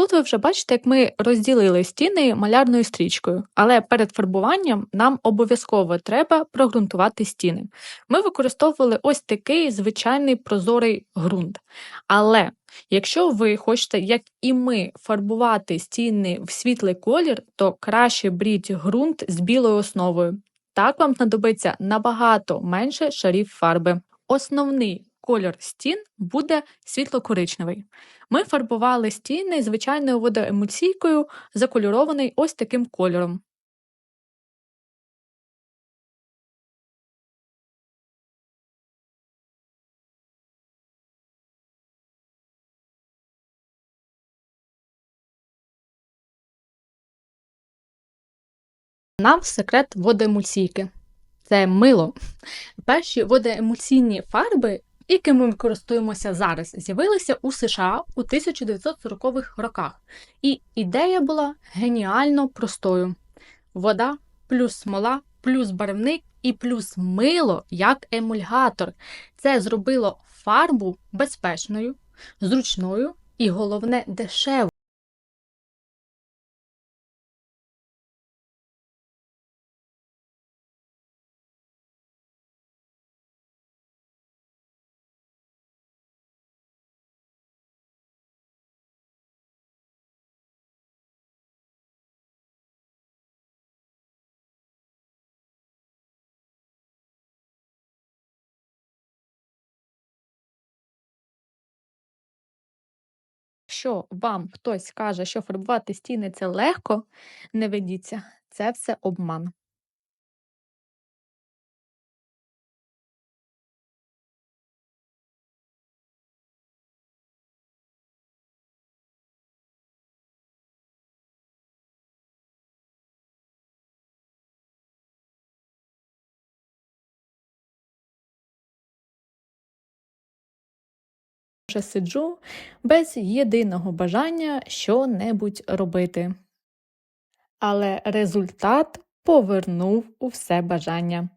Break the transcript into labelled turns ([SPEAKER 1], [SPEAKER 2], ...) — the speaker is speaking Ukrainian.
[SPEAKER 1] Тут ви вже бачите, як ми розділили стіни малярною стрічкою, але перед фарбуванням нам обов'язково треба прогрунтувати стіни. Ми використовували ось такий звичайний прозорий ґрунт. Але якщо ви хочете, як і ми, фарбувати стіни в світлий колір, то краще бріть ґрунт з білою основою. Так вам знадобиться набагато менше шарів фарби. Основний Кольор стін буде світло-коричневий. Ми фарбували стіни звичайною водоемульсійкою, закольорований ось таким кольором. Нам секрет водоемульсійки. Це мило. Перші водоемульсійні фарби якими ми користуємося зараз, з'явилися у США у 1940-х роках, і ідея була геніально простою: вода плюс смола, плюс барвник і плюс мило як емульгатор. Це зробило фарбу безпечною, зручною і головне дешевою. Якщо вам хтось каже, що фарбувати стіни це легко, не ведіться, це все обман. Вже сиджу без єдиного бажання що-небудь робити. Але результат повернув у все бажання.